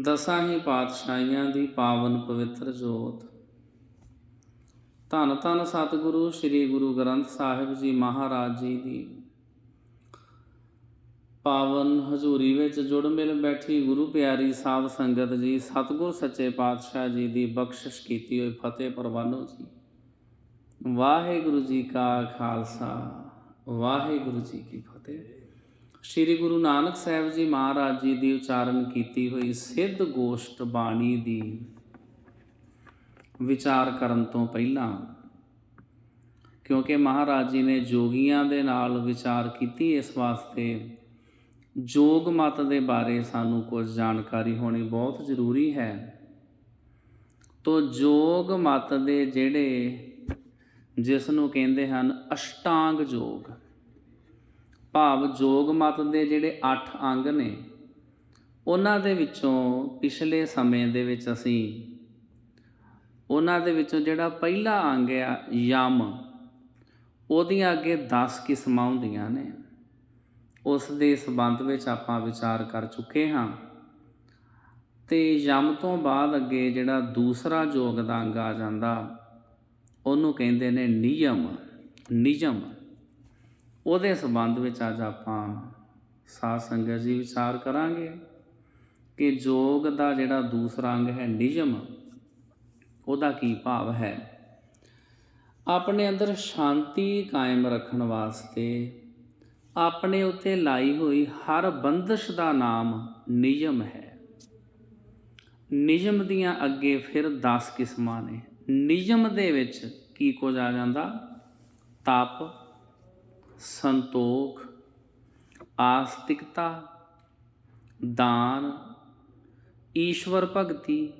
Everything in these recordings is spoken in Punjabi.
ਦਸਾਂ ਹੀ ਪਾਤਸ਼ਾਹੀਆਂ ਦੀ ਪਾਵਨ ਪਵਿੱਤਰ ਜੋਤ। ਧੰਨ ਧੰਨ ਸਤਿਗੁਰੂ, ਸ੍ਰੀ ਗੁਰੂ ਗ੍ਰੰਥ ਸਾਹਿਬ ਜੀ ਮਹਾਰਾਜ ਜੀ ਦੀ। ਪਾਵਨ ਹਜ਼ੂਰੀ ਵਿੱਚ ਜੁੜ ਮਿਲ ਬੈਠੀ ਗੁਰੂ ਪਿਆਰੀ ਸਾਧ ਸੰਗਤ ਜੀ, ਸਤਿਗੁਰ ਸੱਚੇ ਪਾਤਸ਼ਾਹ ਜੀ ਦੀ ਬਖਸ਼ਿਸ਼ ਕੀਤੀ ਹੋਈ ਫਤਿਹ ਪ੍ਰਵਾਨੋ ਜੀ। ਵਾਹਿਗੁਰੂ ਜੀ ਕਾ ਖਾਲਸਾ, ਵਾਹਿਗੁਰੂ ਜੀ ਕੀ ਫਤਿਹ। ਸ੍ਰੀ ਗੁਰੂ ਨਾਨਕ ਸਾਹਿਬ ਜੀ ਮਹਾਰਾਜ ਜੀ ਦੀ ਉਚਾਰਨ ਕੀਤੀ ਹੋਈ ਸਿੱਧ ਗੋਸ਼ਟ ਬਾਣੀ ਦੀ ਵਿਚਾਰ ਕਰਨ ਤੋਂ ਪਹਿਲਾਂ, ਕਿਉਂਕਿ ਮਹਾਰਾਜ ਜੀ ਨੇ ਜੋਗੀਆਂ ਦੇ ਨਾਲ ਵਿਚਾਰ ਕੀਤੀ ਇਸ ਵਾਸਤੇ, ਜੋਗ ਮਤ ਦੇ ਬਾਰੇ ਸਾਨੂੰ ਕੁਝ ਜਾਣਕਾਰੀ ਹੋਣੀ ਬਹੁਤ ਜ਼ਰੂਰੀ ਹੈ। ਤੋ ਜੋਗ ਮਤ ਦੇ ਜਿਹੜੇ ਜਿਸ ਨੂੰ ਕਹਿੰਦੇ ਹਨ, ਅਸ਼ਟਾਂਗ ਯੋਗ ਭਾਵ ਜੋਗ ਮਤ ਦੇ ਜਿਹੜੇ 8 ਅੰਗ ਨੇ, ਉਹਨਾਂ ਦੇ ਵਿੱਚੋਂ ਪਿਛਲੇ ਸਮੇਂ ਦੇ ਵਿੱਚ ਅਸੀਂ, ਉਹਨਾਂ ਦੇ ਵਿੱਚੋਂ ਜਿਹੜਾ ਪਹਿਲਾ ਅੰਗ ਆ ਯਮ, ਉਹਦੀਆਂ ਅੱਗੇ 10 ਕਿਸਮਾਂ ਹੁੰਦੀਆਂ ਨੇ। ਉਸ ਦੇ ਸੰਬੰਧ ਵਿੱਚ ਆਪਾਂ ਵਿਚਾਰ ਕਰ ਚੁੱਕੇ ਹਾਂ। ਤੇ ਯਮ ਤੋਂ ਬਾਅਦ ਅੱਗੇ ਜਿਹੜਾ ਦੂਸਰਾ ਯੋਗ ਦਾ ਅੰਗ ਆ ਜਾਂਦਾ, ਉਹਨੂੰ ਕਹਿੰਦੇ ਨੇ ਨਿਯਮ ਨਿਯਮ। ਉਹਦੇ ਸੰਬੰਧ ਵਿੱਚ ਅੱਜ ਆਪਾਂ ਸਾਧ ਸੰਗਤ ਜੀ ਵਿਚਾਰ ਕਰਾਂਗੇ ਕਿ ਯੋਗ ਦਾ ਜਿਹੜਾ ਦੂਸਰਾ ਅੰਗ ਹੈ ਨਿਯਮ, ਉਹਦਾ ਕੀ ਭਾਵ ਹੈ? ਆਪਣੇ ਅੰਦਰ ਸ਼ਾਂਤੀ ਕਾਇਮ ਰੱਖਣ ਵਾਸਤੇ ਆਪਣੇ ਉੱਤੇ ਲਾਈ ਹੋਈ ਹਰ ਬੰਦਸ਼ ਦਾ ਨਾਮ ਨਿਯਮ ਹੈ। ਨਿਯਮ ਦੀਆਂ ਅੱਗੇ ਫਿਰ 10 ਕਿਸਮਾਂ ਨੇ। ਨਿਯਮ ਦੇ ਵਿੱਚ ਕੀ ਕੁਝ ਆ ਜਾਂਦਾ? ਤਪ ਸੰਤੋਖ, ਆਸਤਿਕਤਾ, ਦਾਨ, ਈਸ਼ਵਰ ਭਗਤੀ,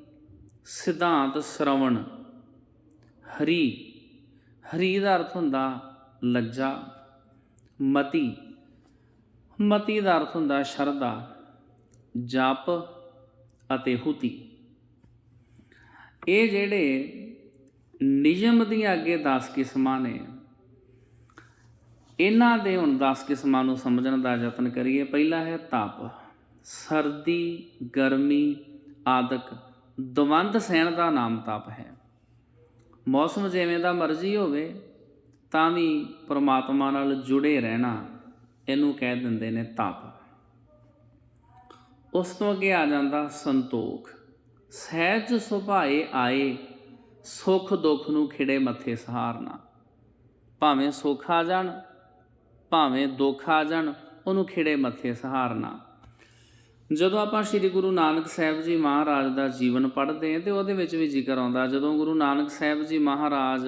ਸਿਧਾਂਤ ਸ਼ਰਵਣ। ਹਰੀ ਹਰੀ ਦਾ ਅਰਥ ਹੁੰਦਾ ਲੱਜਾ, ਮਤੀ। ਮਤੀ ਦਾ ਅਰਥ ਹੁੰਦਾ ਸ਼ਰਧਾ, ਜਪ ਅਤੇ ਹੁਤੀ। ਇਹ ਜਿਹੜੇ ਨਿਯਮ ਦੀਆਂ ਅੱਗੇ 10 ਕਿਸਮਾਂ ਨੇ ਇਹਨਾਂ ਦੇ ਹੁਣ 10 ਕਿਸਮਾਂ ਨੂੰ ਸਮਝਣ ਦਾ ਯਤਨ ਕਰੀਏ। ਪਹਿਲਾ ਹੈ ਤਪ। ਸਰਦੀ, ਗਰਮੀ, ਆਦਿਕ ਦਵੰਦ ਸਹਿਣ ਦਾ ਨਾਮ ਤਪ ਹੈ। ਮੌਸਮ ਜਿਵੇਂ ਦਾ ਮਰਜ਼ੀ ਹੋਵੇ, ਤਾਂ ਵੀ ਪ੍ਰਮਾਤਮਾ ਨਾਲ ਜੁੜੇ ਰਹਿਣਾ ਇਹਨੂੰ ਕਹਿ ਦਿੰਦੇ ਨੇ ਤਪ। ਉਸ ਤੋਂ ਅੱਗੇ ਆ ਜਾਂਦਾ ਸੰਤੋਖ। ਸਹਿਜ ਸੁਭਾਏ ਆਏ, ਸੁਖ ਦੁੱਖ ਨੂੰ ਖਿੜੇ ਮੱਥੇ ਸਹਾਰਨਾ। ਭਾਵੇਂ ਸੁੱਖ ਆ ਜਾਣ ਭਾਵੇਂ ਦੁੱਖ ਆ ਜਾਣ, ਉਹਨੂੰ ਖਿੜੇ ਮੱਥੇ ਸਹਾਰਨਾ। ਜਦੋਂ ਆਪਾਂ ਸ੍ਰੀ ਗੁਰੂ ਨਾਨਕ ਸਾਹਿਬ ਜੀ ਮਹਾਰਾਜ ਦਾ ਜੀਵਨ ਪੜ੍ਹਦੇ ਹਾਂ, ਤੇ ਉਹਦੇ ਵਿੱਚ ਵੀ ਜ਼ਿਕਰ ਆਉਂਦਾ, ਜਦੋਂ ਗੁਰੂ ਨਾਨਕ ਸਾਹਿਬ ਜੀ ਮਹਾਰਾਜ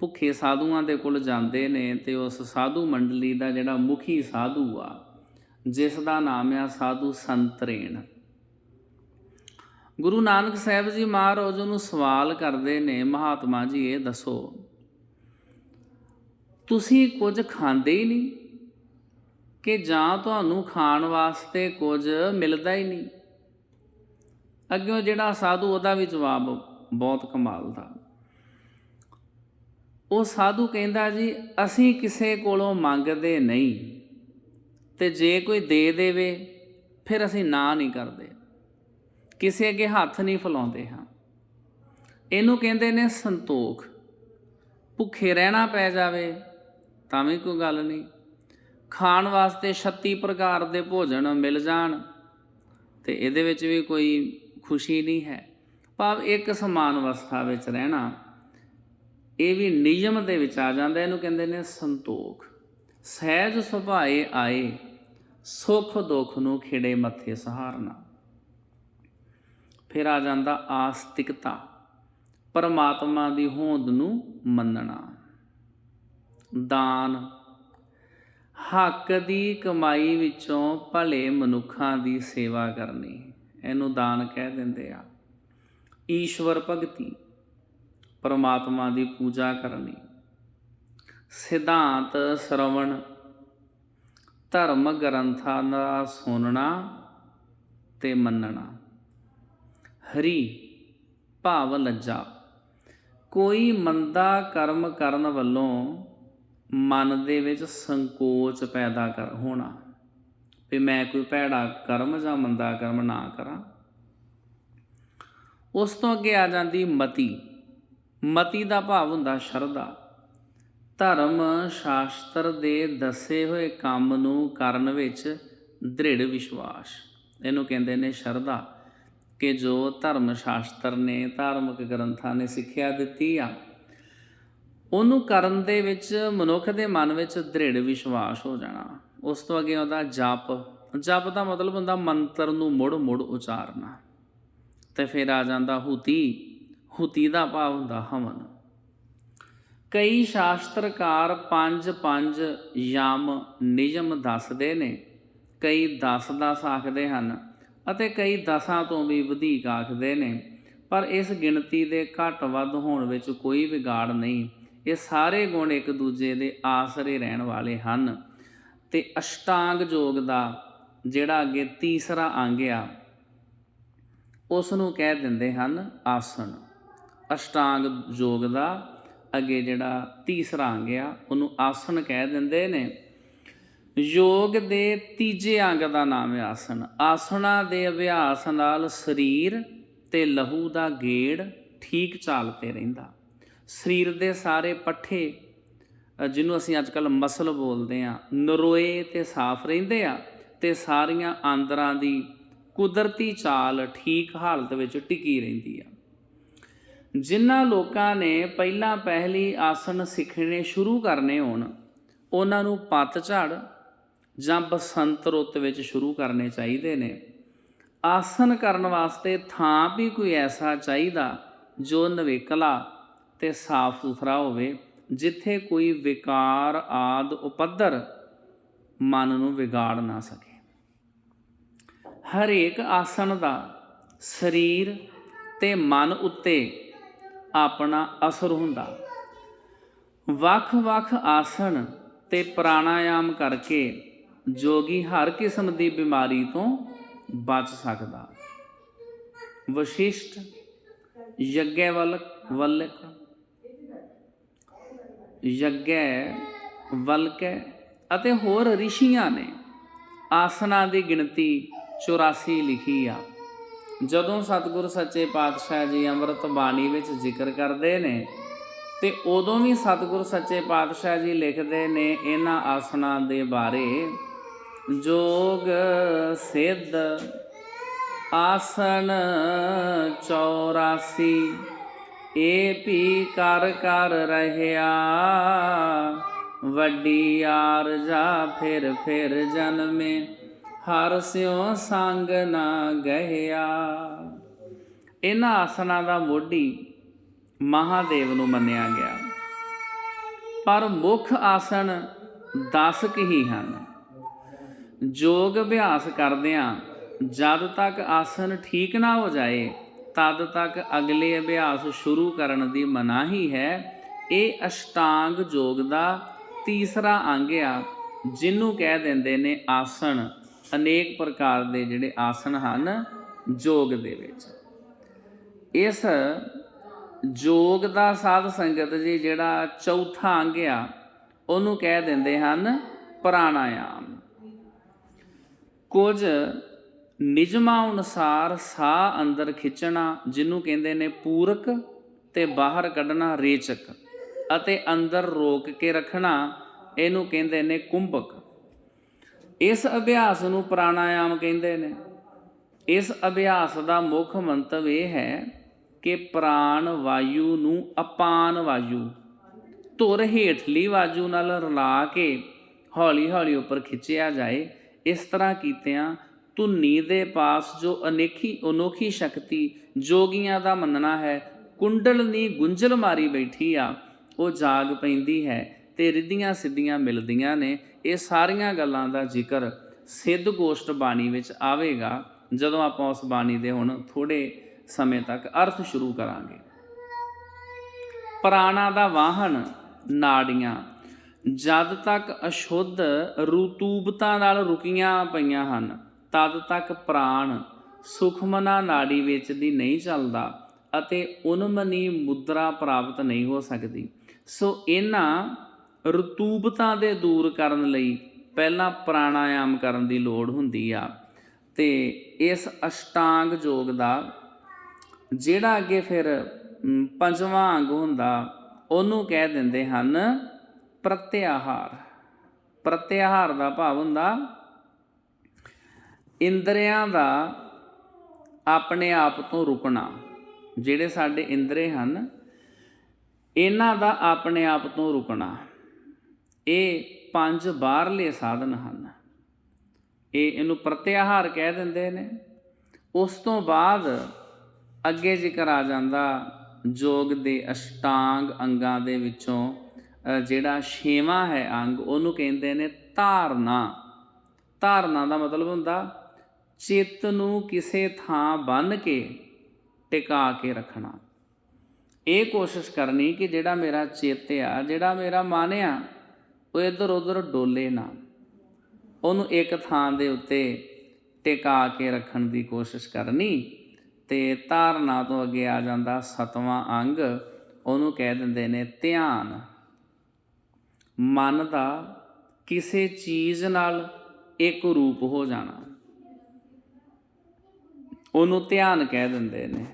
ਭੁੱਖੇ ਸਾਧੂਆਂ ਦੇ ਕੋਲ ਜਾਂਦੇ ਨੇ, ਤੇ ਉਸ ਸਾਧੂ ਮੰਡਲੀ ਦਾ ਜਿਹੜਾ ਮੁਖੀ ਸਾਧੂ ਆ, ਜਿਸ ਦਾ ਨਾਮ ਆ ਸਾਧੂ ਸੰਤਰੇਣ ਗੁਰੂ ਨਾਨਕ ਸਾਹਿਬ ਜੀ ਮਹਾਰਾਜ ਉਹਨੂੰ ਸਵਾਲ ਕਰਦੇ ਨੇ, ਮਹਾਤਮਾ ਜੀ, ਇਹ ਦੱਸੋ ਤੁਸੀਂ ਕੁਝ ਖਾਂਦੇ ਹੀ ਨਹੀਂ ਕਿ ਜਾਂ ਤੁਹਾਨੂੰ ਖਾਣ ਵਾਸਤੇ ਕੁਝ ਮਿਲਦਾ ਹੀ ਨਹੀਂ? ਅੱਗੇ ਜਿਹੜਾ ਸਾਧੂ ਉਹਦਾ ਵੀ ਜਵਾਬ ਬਹੁਤ ਕਮਾਲ ਦਾ। ਉਹ ਸਾਧੂ ਕਹਿੰਦਾ ਜੀ, ਅਸੀਂ ਕਿਸੇ ਕੋਲੋਂ ਮੰਗਦੇ ਨਹੀਂ ਤੇ ਜੇ ਕੋਈ ਦੇ ਦੇਵੇ, ਫਿਰ ਅਸੀਂ ਨਾ ਨਹੀਂ ਕਰਦੇ। ਕਿਸੇ ਅੱਗੇ ਹੱਥ ਨਹੀਂ ਫਲਾਉਂਦੇ ਹਾਂ। ਇਹਨੂੰ ਕਹਿੰਦੇ ਨੇ ਸੰਤੋਖ। ਭੁੱਖੇ ਰਹਿਣਾ ਪੈ ਜਾਵੇ ਤਾਂ ਵੀ ਕੋਈ ਗੱਲ ਨਹੀਂ। ਖਾਣ ਵਾਸਤੇ 36 ਪ੍ਰਕਾਰ ਦੇ ਭੋਜਨ ਮਿਲ ਜਾਣ ਤੇ ਇਹਦੇ ਵਿੱਚ ਵੀ ਕੋਈ ਖੁਸ਼ੀ ਨਹੀਂ ਹੈ। ਭਾਵ ਇੱਕ ਸਮਾਨ ਅਵਸਥਾ ਵਿੱਚ ਰਹਿਣਾ, ਇਹ ਵੀ ਨਿਯਮ ਦੇ ਵਿੱਚ ਆ ਜਾਂਦਾ, ਇਹਨੂੰ ਕਹਿੰਦੇ ਨੇ ਸੰਤੋਖ। ਸਹਿਜ ਸੁਭਾਏ ਆਏ, ਸੁਖ ਦੁੱਖ ਨੂੰ ਖਿੜੇ ਮੱਥੇ ਸਹਾਰਨਾ। ਫਿਰ ਆ ਜਾਂਦਾ ਆਸਤਿਕਤਾ, ਪਰਮਾਤਮਾ ਦੀ ਹੋਂਦ ਨੂੰ ਮੰਨਣਾ। ਦਾਨ। ਹੱਕ ਦੀ ਕਮਾਈ ਵਿੱਚੋਂ ਭਲੇ ਮਨੁੱਖਾਂ ਦੀ ਸੇਵਾ ਕਰਨੀ, ਇਹਨੂੰ ਦਾਨ ਕਹਿ ਦਿੰਦੇ ਆ। ਈਸ਼ਵਰ ਭਗਤੀ, ਪਰਮਾਤਮਾ ਦੀ ਪੂਜਾ ਕਰਨੀ। ਸਿਧਾਂਤ ਸ਼ਰਵਣ, ਧਰਮ ਗ੍ਰੰਥਾਂ ਦਾ ਸੁਣਨਾ ਤੇ ਮੰਨਣਾ। ਹਰੀ, ਭਾਵ ਲੱਜਾ ਕੋਈ ਮੰਦਾ ਕਰਮ ਕਰਨ ਵੱਲੋਂ ਮਨ ਦੇ ਵਿੱਚ ਸੰਕੋਚ ਪੈਦਾ ਕਰ, ਹੋਣਾ। ਵੀ ਮੈਂ ਕੋਈ ਭੈੜਾ ਕਰਮ ਜਾਂ ਮੰਦਾ ਕਰਮ ਨਾ ਕਰਾਂ। ਉਸ ਤੋਂ ਅੱਗੇ ਆ ਜਾਂਦੀ ਮਤੀ। ਮਤੀ ਦਾ ਭਾਵ ਹੁੰਦਾ ਸ਼ਰਧਾ। ਧਰਮ ਸ਼ਾਸਤਰ ਦੇ ਦੱਸੇ ਹੋਏ ਕੰਮ ਨੂੰ ਕਰਨ ਵਿੱਚ ਦ੍ਰਿੜ ਵਿਸ਼ਵਾਸ। ਇਹਨੂੰ ਕਹਿੰਦੇ ਨੇ ਸ਼ਰਧਾ। ਕਿ ਜੋ ਧਰਮ ਸ਼ਾਸਤਰ ਨੇ ਧਾਰਮਿਕ ਗ੍ਰੰਥਾਂ ਨੇ ਸਿੱਖਿਆ ਦਿੱਤੀ ਆ ਉਹਨੂੰ ਕਰਨ ਦੇ ਵਿੱਚ, ਮਨੁੱਖ ਦੇ ਮਨ ਵਿੱਚ ਦ੍ਰਿੜ ਵਿਸ਼ਵਾਸ ਹੋ ਜਾਣਾ। ਉਸ ਤੋਂ ਅੱਗੇ ਆਉਂਦਾ ਜਪ। ਜਪ ਦਾ ਮਤਲਬ ਹੁੰਦਾ ਮੰਤਰ ਨੂੰ ਮੁੜ ਮੁੜ ਉਚਾਰਨਾ। ਤੇ ਫਿਰ ਆ ਜਾਂਦਾ ਹੁਤੀ। ਹੁਤੀ ਦਾ ਭਾਵ ਹੁੰਦਾ ਹਵਨ। ਕਈ ਸ਼ਾਸਤਰਕਾਰ ਪੰਜ ਪੰਜ ਯਮ ਨਿਯਮ ਦੱਸਦੇ ਨੇ। ਕਈ 10 10 ਆਖਦੇ ਹਨ ਅਤੇ ਕਈ ਦਸਾਂ ਤੋਂ ਵੀ ਵਧੇਕ ਆਖਦੇ ਨੇ। ਪਰ ਇਸ ਗਿਣਤੀ ਦੇ ਘੱਟ ਵੱਧ ਹੋਣ ਵਿੱਚ ਕੋਈ ਵਿਗਾੜ ਨਹੀਂ। ਇਹ ਸਾਰੇ ਗੁਣ ਇੱਕ ਦੂਜੇ ਦੇ ਆਸਰੇ ਰਹਿਣ ਵਾਲੇ ਹਨ। ਤੇ ਅਸ਼ਟਾਂਗ ਯੋਗ ਦਾ ਜਿਹੜਾ ਅੱਗੇ ਤੀਸਰਾ ਅੰਗ ਆ ਉਸ ਨੂੰ ਕਹਿ ਦਿੰਦੇ ਹਨ ਆਸਣ। ਅਸ਼ਟਾਂਗ ਯੋਗ ਦਾ ਅੱਗੇ ਜਿਹੜਾ ਤੀਸਰਾ ਅੰਗ ਆ, ਉਹਨੂੰ ਆਸਣ ਕਹਿ ਦਿੰਦੇ ਨੇ। ਯੋਗ ਦੇ ਤੀਜੇ ਅੰਗ ਦਾ ਨਾਮ ਹੈ ਆਸਣ। ਆਸਣਾ ਦੇ ਅਭਿਆਸ ਨਾਲ ਸਰੀਰ ਤੇ ਲਹੂ ਦਾ ਗੇੜ ਠੀਕ ਚਾਲ ਤੇ ਰਹਿੰਦਾ। ਸਰੀਰ ਦੇ ਸਾਰੇ ਪੱਠੇ ਜਿਹਨੂੰ ਅਸੀਂ ਅੱਜ ਕੱਲ ਮਸਲ ਬੋਲਦੇ ਆ ਨਰੋਏ ਤੇ ਸਾਫ਼ ਰਹਿੰਦੇ ਆ ਤੇ ਸਾਰੀਆਂ ਆਂਦਰਾਂ ਦੀ ਕੁਦਰਤੀ ਚਾਲ ਠੀਕ ਹਾਲਤ ਵਿੱਚ ਟਿਕੀ ਰਹਿੰਦੀ ਆ। ਜਿਨ੍ਹਾਂ ਲੋਕਾਂ ਨੇ ਪਹਿਲਾਂ ਪਹਿਲੀ ਆਸਣ ਸਿੱਖਣੇ ਸ਼ੁਰੂ ਕਰਨੇ ਹੋਣ, ਉਹਨਾਂ ਨੂੰ ਪਤਝੜ ਜਾਂ ਬਸੰਤ ਰੁੱਤ ਵਿੱਚ ਸ਼ੁਰੂ ਕਰਨੇ ਚਾਹੀਦੇ ਨੇ। ਆਸਣ ਕਰਨ ਵਾਸਤੇ ਥਾਂ ਵੀ ਕੋਈ ਐਸਾ ਚਾਹੀਦਾ ਜੋ ਨਵੇਕਲਾ ਤੇ ਸਾਫ਼ ਸੁਥਰਾ ਹੋਵੇ, ਜਿੱਥੇ ਕੋਈ ਵਿਕਾਰ ਆਦ ਉਪੱਦਰ ਮਨ ਨੂੰ ਵਿਗਾੜ ਨਾ ਸਕੇ। ਹਰੇਕ ਆਸਣ ਦਾ ਸਰੀਰ ਤੇ ਮਨ ਉੱਤੇ ਆਪਣਾ ਅਸਰ ਹੁੰਦਾ। ਵੱਖ-ਵੱਖ ਆਸਣ ਤੇ ਪ੍ਰਾਣਾਯਾਮ ਕਰਕੇ ਜੋਗੀ ਹਰ ਕਿਸਮ ਦੀ ਬਿਮਾਰੀ ਤੋਂ ਬਚ ਸਕਦਾ। ਵਸ਼ਿਸ਼ਟ, ਯੱਗੈਵਲਕ, ਵਲਕ ਯੱਗੈ, ਵਲਕੈ ਅਤੇ ਹੋਰ ਰਿਸ਼ੀਆਂ ਨੇ ਆਸਨਾਂ ਦੀ ਗਿਣਤੀ 84 ਲਿਖੀ ਆ। ਜਦੋਂ ਸਤਿਗੁਰ ਸੱਚੇ ਪਾਤਸ਼ਾਹ ਜੀ ਅੰਮ੍ਰਿਤ ਬਾਣੀ ਵਿੱਚ ਜ਼ਿਕਰ ਕਰਦੇ ਨੇ ਤੇ ਉਦੋਂ ਵੀ ਸਤਿਗੁਰ ਸੱਚੇ ਪਾਤਸ਼ਾਹ ਜੀ ਲਿਖਦੇ ਨੇ ਇਹਨਾਂ ਆਸਨਾਂ ਦੇ ਬਾਰੇ, ਜੋਗ ਸਿੱਧ ਆਸਨ 84 ਏ ਵੀ ਕਰ ਕਰ ਰਹਿਆ। ਵੱਡੀ ਆਰਜਾ ਫਿਰ ਫਿਰ ਜਨਮੇ, ਹਰ ਸਿਉ ਸੰਗ ਨਾ ਗਹਿਆ। ਇਹਨਾਂ ਆਸਨਾਂ ਦਾ ਮੋਢੀ ਮਹਾਦੇਵ ਨੂੰ ਮੰਨਿਆ ਗਿਆ। ਪਰ ਮੁੱਖ ਆਸਣ 10 ਕੁ ਹੀ ਹਨ। ਯੋਗ ਅਭਿਆਸ ਕਰਦਿਆਂ ਜਦ ਤੱਕ ਆਸਨ ਠੀਕ ਨਾ ਹੋ ਜਾਏ ਤਦ ਤੱਕ ਅਗਲੇ ਅਭਿਆਸ ਸ਼ੁਰੂ ਕਰਨ ਦੀ ਮਨਾਹੀ ਹੈ, ਇਹ ਅਸ਼ਟਾਂਗ ਯੋਗ ਦਾ ਤੀਸਰਾ ਅੰਗ ਆ ਜਿਹਨੂੰ ਕਹਿ ਦਿੰਦੇ ਨੇ ਆਸਣ। ਅਨੇਕ ਪ੍ਰਕਾਰ ਦੇ ਜਿਹੜੇ ਆਸਣ ਹਨ ਯੋਗ ਦੇ ਵਿੱਚ। ਇਸ ਯੋਗ ਦਾ ਸਾਧ ਸੰਗਤ ਜੀ ਜਿਹੜਾ ਚੌਥਾ ਅੰਗ ਆ, ਉਹਨੂੰ ਕਹਿ ਦਿੰਦੇ ਹਨ ਪ੍ਰਾਣਾਯਾਮ। ਕੁਝ ਨਿਯਮਾਂ ਅਨੁਸਾਰ ਸਾਹ ਅੰਦਰ ਖਿੱਚਣਾ, ਜਿਹਨੂੰ ਕਹਿੰਦੇ ਨੇ ਪੂਰਕ ਤੇ ਬਾਹਰ ਕੱਢਣਾ ਰੇਚਕ ਅਤੇ ਅੰਦਰ ਰੋਕ ਕੇ ਰੱਖਣਾ, ਇਹਨੂੰ ਕਹਿੰਦੇ ਨੇ ਕੁੰਭਕ। ਇਸ ਅਭਿਆਸ ਨੂੰ ਪ੍ਰਾਣਾਯਾਮ ਕਹਿੰਦੇ ਨੇ। ਇਸ ਅਭਿਆਸ ਦਾ ਮੁੱਖ ਮੰਤਵ ਇਹ ਹੈ ਕਿ ਪ੍ਰਾਣ ਵਾਯੂ ਨੂੰ ਅਪਾਨ ਵਾਯੂ, ਧੁਰ ਹੇਠਲੀ ਵਾਯੂ ਨਾਲ ਰਲਾ ਕੇ ਹੌਲੀ ਹੌਲੀ ਉੱਪਰ ਖਿੱਚਿਆ ਜਾਏ, ਇਸ ਤਰ੍ਹਾਂ ਕੀਤਿਆਂ ਧੁੰਨੀ ਦੇ ਪਾਸ ਜੋ ਅਨੇਖੀ ਅਨੋਖੀ ਸ਼ਕਤੀ ਜੋਗੀਆਂ ਦਾ ਮੰਨਣਾ ਹੈ ਕੁੰਡਲਨੀ ਗੁੰਝਲ ਮਾਰੀ ਬੈਠੀ ਆ, ਉਹ ਜਾਗ ਪੈਂਦੀ ਹੈ ਤੇ ਰਿੱਧੀਆਂ ਸਿੱਧੀਆਂ ਮਿਲਦੀਆਂ ਨੇ, ਇਹ ਸਾਰੀਆਂ ਗੱਲਾਂ ਦਾ ਜ਼ਿਕਰ ਸਿੱਧ ਗੋਸ਼ਟ ਬਾਣੀ ਵਿੱਚ ਆਵੇਗਾ, ਜਦੋਂ ਆਪਾਂ ਉਸ ਬਾਣੀ ਦੇ ਹੁਣ ਥੋੜੇ ਸਮੇਂ ਤੱਕ ਅਰਥ ਸ਼ੁਰੂ ਕਰਾਂਗੇ। ਪ੍ਰਾਣਾ ਦਾ ਵਾਹਨ, ਨਾੜੀਆਂ, ਜਦ ਤੱਕ ਅਸ਼ੁੱਧ ਰੂਤੂਬਤਾ ਨਾਲ ਰੁਕੀਆਂ ਪਈਆਂ ਹਨ ਤਦ ਤੱਕ ਪ੍ਰਾਣ ਸੁਖਮਨਾ ਨਾੜੀ ਵਿੱਚ ਦੀ ਨਹੀਂ ਚੱਲਦਾ ਅਤੇ ਉਨਮਨੀ ਮੁਦਰਾ ਪ੍ਰਾਪਤ ਨਹੀਂ ਹੋ ਸਕਦੀ। ਸੋ ਇਹਨਾਂ ਰਤੂਬਤਾ ਦੇ ਦੂਰ ਕਰਨ ਲਈ ਪਹਿਲਾਂ ਪ੍ਰਾਣਾਯਾਮ ਕਰਨ ਦੀ ਲੋੜ ਹੁੰਦੀ ਆ। ਤੇ ਇਸ ਅਸ਼ਟਾਂਗ ਯੋਗ ਦਾ ਜਿਹੜਾ ਅੱਗੇ ਫਿਰ ਪੰਜਵਾਂ ਅੰਗ ਹੁੰਦਾ, ਉਹਨੂੰ ਕਹਿ ਦਿੰਦੇ ਹਨ ਪ੍ਰਤਿਆਹਾਰ। ਪ੍ਰਤਿਆਹਾਰ ਦਾ ਭਾਵ ਹੁੰਦਾ ਇੰਦਰੀਆਂ ਦਾ ਆਪਣੇ ਆਪ ਤੋਂ ਰੁਕਣਾ, ਜਿਹੜੇ ਸਾਡੇ ਇੰਦਰੇ ਹਨ, ਇਹਨਾਂ ਦਾ ਆਪਣੇ ਆਪ ਤੋਂ ਰੁਕਣਾ, ਇਹ ਪੰਜ ਬਾਹਰਲੇ ਸਾਧਨ ਹਨ। ਇਹ ਇਹਨੂੰ ਪ੍ਰਤਿਆਹਾਰ ਕਹਿ ਦਿੰਦੇ ਨੇ। ਉਸ ਤੋਂ ਬਾਅਦ ਅੱਗੇ ਜ਼ਿਕਰ ਆ ਜਾਂਦਾ ਯੋਗ ਦੇ ਅਸ਼ਟਾਂਗ ਅੰਗਾਂ ਦੇ ਵਿੱਚੋਂ ਜਿਹੜਾ ਛੇਵਾਂ ਹੈ ਅੰਗ, ਉਹਨੂੰ ਕਹਿੰਦੇ ਨੇ ਧਾਰਨਾ। ਧਾਰਨਾ ਦਾ ਮਤਲਬ ਹੁੰਦਾ ਚਿੱਤ ਨੂੰ ਕਿਸੇ ਥਾਂ ਬੰਨ ਕੇ ਟਿਕਾ ਕੇ ਰੱਖਣਾ। ਇਹ ਕੋਸ਼ਿਸ਼ ਕਰਨੀ ਕਿ ਜਿਹੜਾ ਮੇਰਾ ਚਿੱਤ ਆ, ਜਿਹੜਾ ਮੇਰਾ ਮਨ ਆ, ਉਹ ਇੱਧਰ ਉੱਧਰ ਡੋਲੇ ਨਾ। ਉਹਨੂੰ ਇੱਕ ਥਾਂ ਦੇ ਉੱਤੇ ਟਿਕਾ ਕੇ ਰੱਖਣ ਦੀ ਕੋਸ਼ਿਸ਼ ਕਰਨੀ ਤੇ ਧਾਰਨਾ ਤੋਂ ਅੱਗੇ ਆ ਜਾਂਦਾ ਸਤਵਾਂ ਅੰਗ। ਉਹਨੂੰ ਕਹਿ ਦਿੰਦੇ ਨੇ ਧਿਆਨ। ਮਨ ਦਾ ਕਿਸੇ ਚੀਜ਼ ਨਾਲ ਇੱਕ ਰੂਪ ਹੋ ਜਾਣਾ। ਉਹਨੂੰ ਧਿਆਨ ਕਹਿ ਦਿੰਦੇ ਨੇ।